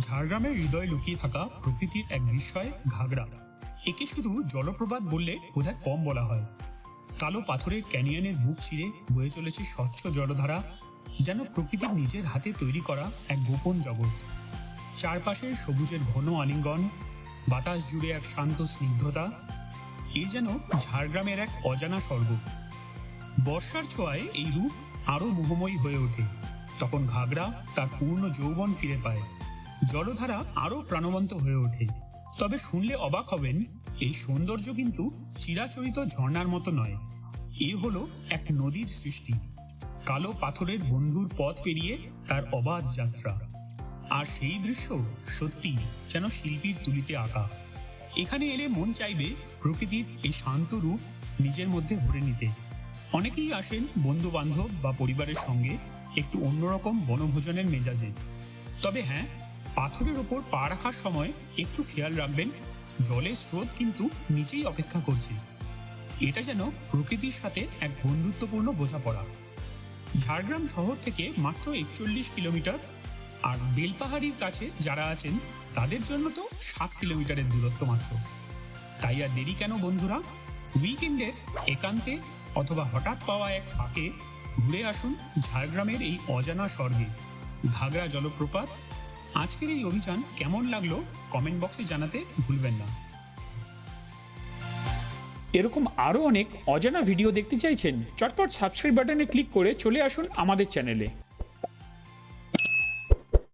ঝাড়গ্রামের হৃদয়ে লুকিয়ে থাকা প্রকৃতির এক বিস্ময় ঘাগড়া একে শুধু জলপ্রপাত বললে বোধহয় কম বলা হয়। কালো পাথরের ক্যানিয়নের বুক চিরে বয়ে চলেছে স্বচ্ছ জলধারা, যেন প্রকৃতির নিজের হাতে তৈরি করা এক গোপন জগৎ। চারপাশে সবুজের ঘন আলিঙ্গন, বাতাস জুড়ে এক শান্ত স্নিগ্ধতা, এ যেন ঝাড়গ্রামের এক অজানা স্বর্গ। বর্ষার ছোঁয়ায় এই রূপ আরও মোহময়ী হয়ে ওঠে। তখন ঘাগড়া তার পূর্ণ যৌবন ফিরে পায়। জলধারা আরও প্রাণবন্ত হয়ে ওঠে। তবে শুনলে অবাক হবেন, এই সৌন্দর্য কিন্তু চিরাচরিত ঝর্ণার মতো নয়। এ হলো এক নদীর সৃষ্টি। কালো পাথরের বন্ধুর পথ পেরিয়ে তার অবাধ যাত্রা। আর সেই দৃশ্য সত্যি যেন শিল্পীর তুলিতে আঁকা। এখানে এলে মন চাইবে প্রকৃতির এই শান্ত রূপ নিজের মধ্যে ভরে নিতে। অনেকেই আসেন বন্ধু বান্ধব বা পরিবারের সঙ্গে একটু অন্যরকম বনভোজনের মেজাজে। তবে হ্যাঁ পাথরের ওপর পা রাখার সময় একটু খেয়াল রাখবেন, জলের স্রোত কিন্তু নিচেই অপেক্ষা করছে। এটা যেন প্রকৃতির সাথে এক বন্ধুত্বপূর্ণ বোঝাপড়া। ঝাড়গ্রাম শহর থেকে মাত্র একচল্লিশ কিলোমিটার, আর বেলপাহাড়ির কাছে যারা আছেন, তাদের জন্য তো সাত কিলোমিটারের দূরত্ব মাত্র। তাই আর দেরি কেন বন্ধুরা? উইকেন্ডের একান্তে অথবা হঠাৎ পাওয়া এক ফাঁকে ঘুরে আসুন ঝাড়গ্রামের এই অজানা স্বর্গে। ঘাগরা জলপ্রপাত আজকের এই অভিযান কেমন লাগল কমেন্ট বক্সে জানাতে ভুলবেন না। এরকম আরও অনেক অজানা ভিডিও দেখতে চাইছেন, চটপট সাবস্ক্রাইব বাটনে ক্লিক করে চলে আসুন আমাদের চ্যানেলে।